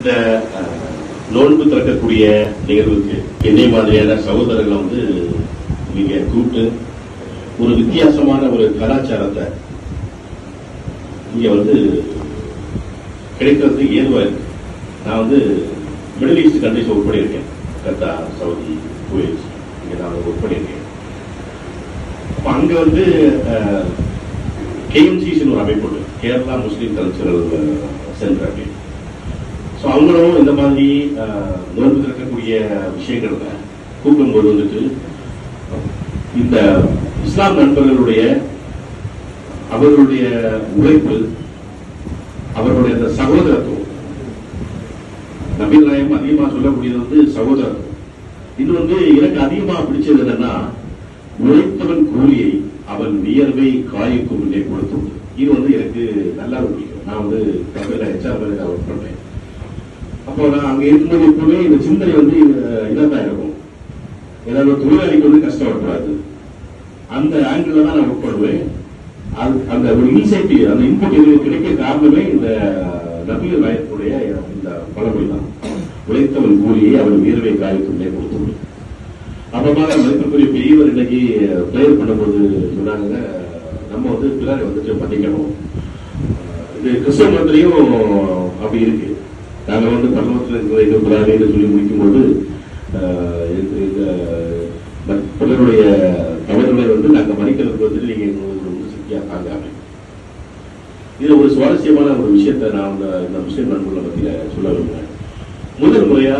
இந்த நோன்பு திறக்கக்கூடிய நிகழ்வுக்கு என்னை மாதிரியான சகோதரர்களை வந்து நீங்க கூப்பிட்டு ஒரு வித்தியாசமான ஒரு கலாச்சாரத்தை இங்க வந்து கிடைக்கிறது ஏதுவா இருக்கு? நான் வந்து மிடில் ஈஸ்ட் கண்ட்ரிஸ் ஒர்க் பண்ணியிருக்கேன் கத்தார் சவுதி குவைத் இங்க நான் ஒர்க் பண்ணியிருக்கேன் அப்போ அங்க வந்து கேஎம்சிசின்னு ஒரு அமைப்பு உண்டு. கேரளா முஸ்லீம் கல்ச்சரல் சென்டர் அப்படின்னு ஸோ அவங்களும் இந்த மாதிரி அஹ், நோன்பு திறக்கக்கூடிய விஷயங்கள்ல கூப்பிடும்போது வந்துட்டு இந்த இஸ்லாம் நண்பர்களுடைய அவர்களுடைய உழைப்பு அவர்களுடைய அந்த சகோதரத்துவம். நபீர் நாயம் சொல்லக்கூடியது வந்து சகோதரத்துவம் இது வந்து எனக்கு அதிகமாக பிடிச்சது என்னன்னா உழைத்தவன் கூலியை அவன் வியர்வை காய்க்கும் நிலை கொடுத்தது இது வந்து எனக்கு நல்லா பிடிக்கும் நான் வந்து கம்பெனியில் ஹெச்ஆர் மேனேஜர் ஒர்க் பண்ணேன் அப்போ நான் அங்க இருக்கும்போது எப்பவுமே இந்த சிந்தனை வந்து இதான் இருக்கும். ஏதாவது தொழிலாளிக்கு வந்து கஷ்டப்படக்கூடாது. அந்த ஆங்கிள் தான் நான் உட்படுவேன் அது- அந்த ஒரு இனிஷியேட்டிவ் அந்த இன்புட் எனக்கு கிடைக்க காரணமே இந்த நபிகள் நாயகத்துடைய இந்த பழமொழி தான் உழைத்தவன் கூலியை அவன் வீரவை காயத்துள்ளே கொடுத்து அப்புறமா மதிப்பிற்குரிய பெரியவர் இன்னைக்கு பிரேயர் பண்ணும்போது சொன்னாங்க நம்ம வந்து பிறரை வந்துட்டு பண்ணிக்கணும். இது கிறிஸ்தவ மதத்திலையும் அப்படி இருக்கு. நாங்க வந்து பரலோகத்தில் இருக்கிற எங்க பிராணின்னு சொல்லி முடிக்கும்போது ஆஹ், இந்த பிறருடைய தவறுகளை வந்து நாங்க மன்னிக்கிறதுக்கு வந்து நீங்க எங்களுக்கு ரொம்ப சக்தியா தாங்க இதில் இது ஒரு சுவாரஸ்யமான ஒரு விஷயத்தை நான் இந்த இந்த முஸ்லீம் நண்பர்களை பத்தியில சொல்ல விரும்புறேன். முதல் முறையா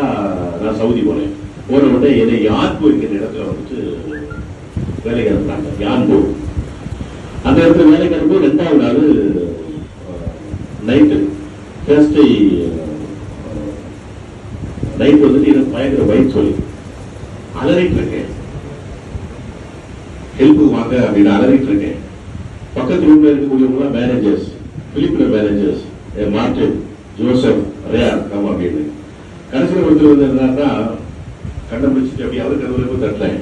நான் சவுதி போனேன். போன உடனே என்னை யான்போ என்கிற இடத்துல வந்துட்டு வேலைக்கு அனுப்புறாங்க யான்போ அந்த இடத்துல வேலைக்கு அனுப்பும் ரெண்டாவது நாள் நைட்டு தேர்ஸ்டே நைட் வந்துட்டு எனக்கு பயங்கர வயிற்று சொல்லி அலறிட்டு இருக்கேன். ஹெல்ப்புக்கு வாங்க அப்படின்னு அலறிட்டு இருக்கேன். பக்கத்து ரூம்ல இருக்கக்கூடியவங்க managers Filipino managers Martin Joseph ரேயார் ஆமா அப்படின்னு கடைசியில் ஒருத்தர் வந்து என்னன்னா கண்ணை முடிச்சுட்டு அப்படியே அவர் கதவுல போய் தட்டலேன்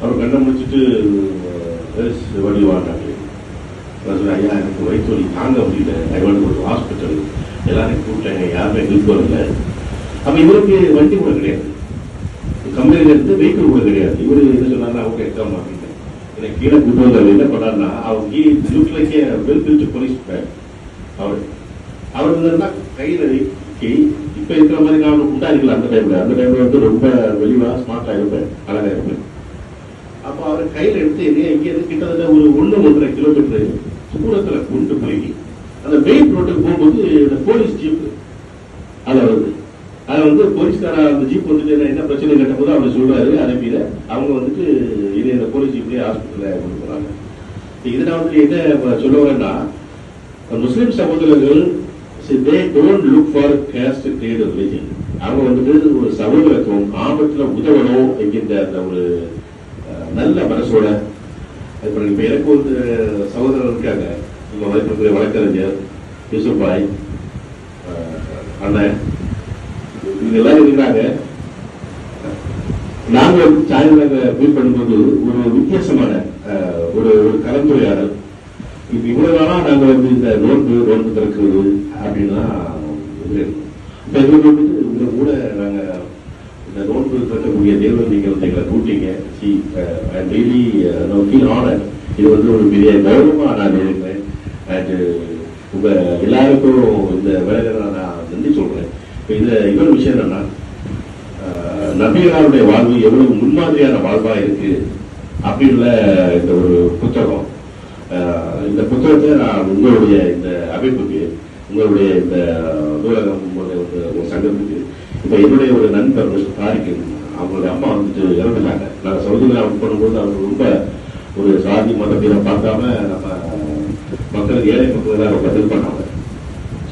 அவர் கண்ணை முடிச்சுட்டு வழி நான் சொன்னேன் ஐயா எனக்கு வயிற்று வலி தாங்க முடியல. ஐ வாண்ட் ஒரு ஹாஸ்பிட்டல் எல்லாரையும் கூப்பிட்டாங்க. யாருமே ஹெல்ப் வரல. அப்ப இவருக்கு வண்டி கூட கிடையாது. கம்பெனில இருந்து வெஹிக்கிள் கூட கிடையாது. இவரு என்ன சொன்னாருன்னா அவங்க எடுக்க அப்படின்னு எனக்கு கீழே கூட்டு வந்தவர் என்ன பண்ணாருன்னா அவர் he look like well built police அவர் அவர் வந்து கையில இப்ப இருக்கிற மாதிரி நான் உண்டா இருக்கல அந்த டைம்ல அந்த டைம்ல வந்து ரொம்ப வெளிவா ஸ்மார்ட்டா இருப்பேன். அழகா இருப்பேன். அப்ப அவர் கையில எடுத்து என்ன இங்க இருந்து கிட்டத்தட்ட ஒரு ஒண்ணு ஒன்றரை கிலோமீட்டர் தூரத்துல கொண்டு போய் அந்த மெயின் ரோட்டுக்கு போகும்போது இந்த போலீஸ் ஜீப் அதுல வந்து அதை வந்து போலீஸ்கார அந்த ஜீப் வந்துட்டு என்ன- என்ன பிரச்சனை கேட்டபோது அவர் சொல்றாரு அனுப்பியில அவங்க வந்துட்டு இது இந்த போலீஸ் ஜீப்லயே ஹாஸ்பிட்டல்ல கொண்டு போறாங்க இது வந்து என்ன சொல்ல வரேன்னா முஸ்லிம் சகோதரர்கள் they don't look for caste create religion அவங்க வந்துட்டு ஒரு சகோதரத்துவம் ஆபத்துல உதவணும் என்கின்ற அந்த ஒரு நல்ல மனசோட இப்ப இப்ப எனக்கு ஒரு சகோதரர் இருக்காங்க. உங்க வழக்கறிஞர் யூசுப் பாய் அண்ணன். இதெல்லாம் இருக்கிறாங்க நாங்கள் வந்து மீட் பண்ணும்போது ஒரு வித்தியாசமான ஒரு ஒரு கலந்துரையாடல். இப்ப இவ்வளவு நாளா நாங்க வந்து இந்த நோன்பு நோன்பு திறக்குது அப்படின்னா இருந்தோம். எங்களுக்கு உங்க கூட நாங்க இந்த நோன்பு திறக்கக்கூடிய தேவன் நீங்க வந்து எங்களை கூட்டிங்க. சி டெய்லி ஃபீல் ஆனர் இது வந்து ஒரு பெரிய கௌரவமா நான் நினைக்கிறேன். அண்ட் உங்க எல்லாருக்கும் இந்த வேலைகளை நான் நன்றி சொல்றேன். இதுல இன்னொரு விஷயம் என்னன்னா அஹ், நபிகளாருடைய வாழ்வு எவ்வளவு முன்மாதிரியான வாழ்வா இருக்கு அப்படின்ற இந்த ஒரு புத்தகம். இந்த புத்தகத்தை நான் உங்களுடைய இந்த அமைப்புக்கு உங்களுடைய இந்த நூலகம் ஒரு- சங்கத்துக்கு இப்போ என்னுடைய ஒரு நண்பர் தாரிக்கு அவங்களுடைய அம்மா வந்துட்டு இறந்துட்டாங்க. நான் சவுதியில் ஒர்க் பண்ணும்போது அவங்க ரொம்ப ஒரு சாதி மதத்தை பார்க்காம நம்ம மக்களுக்கு ஏழை மக்களுக்கு ரொம்ப ஹெல்ப் பண்ணாங்க.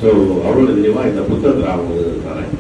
ஸோ அவரோட நினைவா இந்த புத்தகத்தில் அவங்க உங்களுக்கு